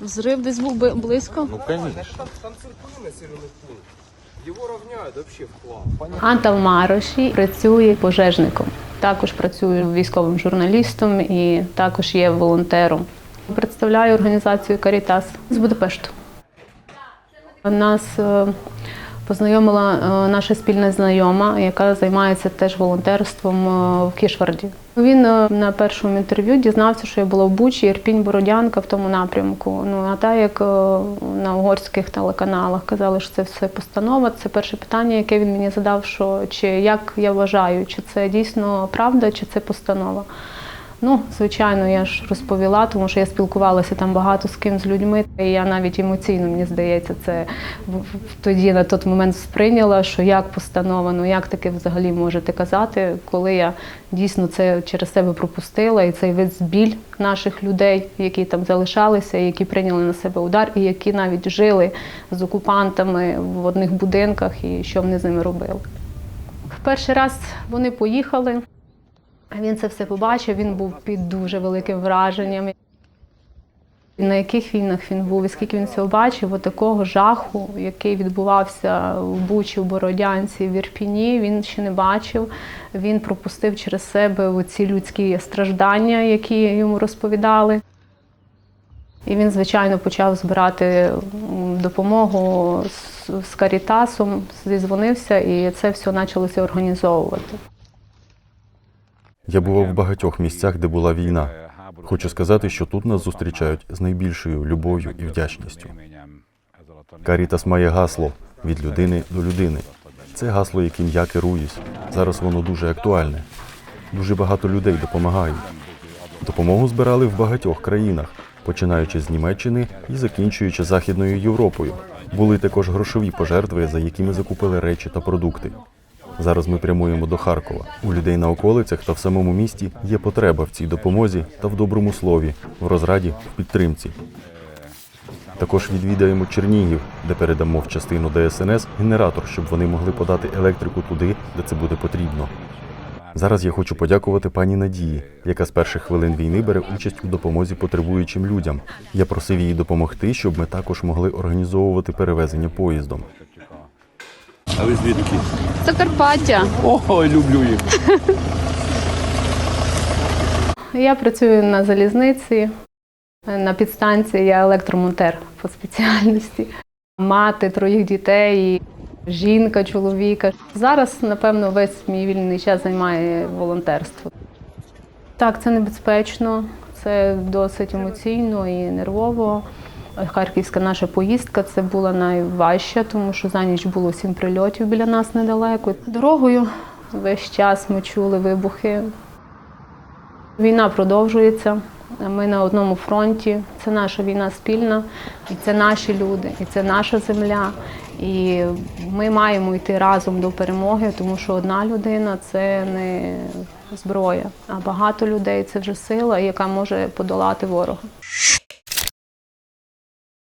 Взрив десь був би- близько. Ну, конечно. Там, циркулі населений. Його рівняють взагалі в хлам. Антал Мароші працює пожежником. Також працює військовим журналістом і також є волонтером. Представляю організацію Карітас з Будапешту. У Нас е, познайомила е, наша спільна знайома, яка займається теж волонтерством е, в Кішварді. Він е, на першому інтерв'ю дізнався, що я була в Бучі, Ірпінь, Бородянка в тому напрямку. Ну а так як на угорських телеканалах казали, що це все постанова, це перше питання, яке він мені задав, що чи як я вважаю, чи це дійсно правда, чи це постанова. Ну, звичайно, я ж розповіла, тому що я спілкувалася там багато з ким з людьми. І я навіть емоційно, мені здається, це тоді на той момент сприйняла, що як постанова, як таке взагалі можете казати, коли я дійсно це через себе пропустила, і цей весь біль наших людей, які там залишалися, які прийняли на себе удар, і які навіть жили з окупантами в одних будинках, і що вони з ними робили. В перший раз вони поїхали. Він це все побачив, він був під дуже великим враженням. На яких війнах він був і скільки він цього бачив, от такого жаху, який відбувався в Бучі, в Бородянці, в Ірпіні, він ще не бачив. Він пропустив через себе ці людські страждання, які йому розповідали. І він, звичайно, почав збирати допомогу з, Карітасом, зізвонився, і це все почалося організовувати. Я бував в багатьох місцях, де була війна. Хочу сказати, що тут нас зустрічають з найбільшою любов'ю і вдячністю. Карітас має гасло від людини до людини. Це гасло, яким я керуюсь. Зараз воно дуже актуальне. Дуже багато людей допомагають. Допомогу збирали в багатьох країнах, починаючи з Німеччини і закінчуючи Західною Європою. Були також грошові пожертви, за які ми закупили речі та продукти. Зараз ми прямуємо до Харкова. У людей на околицях та в самому місті є потреба в цій допомозі та в доброму слові, в розраді, в підтримці. Також відвідаємо Чернігів, де передамо в частину ДСНС генератор, щоб вони могли подати електрику туди, де це буде потрібно. Зараз я хочу подякувати пані Надії, яка з перших хвилин війни бере участь у допомозі потребуючим людям. Я просив її допомогти, щоб ми також могли організовувати перевезення поїздом. А ви звідки? Закарпаття. Ой, люблю їх. Я працюю на залізниці. На підстанції я електромонтер по спеціальності. Мати троїх дітей, жінка, чоловіка. Зараз, напевно, весь мій вільний час займає волонтерство. Так, це небезпечно, це досить емоційно і нервово. Харківська наша поїздка це була найважча, тому що за ніч було сім прильотів біля нас недалеко. Дорогою весь час ми чули вибухи. Війна продовжується. Ми на одному фронті. Це наша війна спільна, і це наші люди, і це наша земля. І ми маємо йти разом до перемоги, тому що одна людина це не зброя, а багато людей це вже сила, яка може подолати ворога.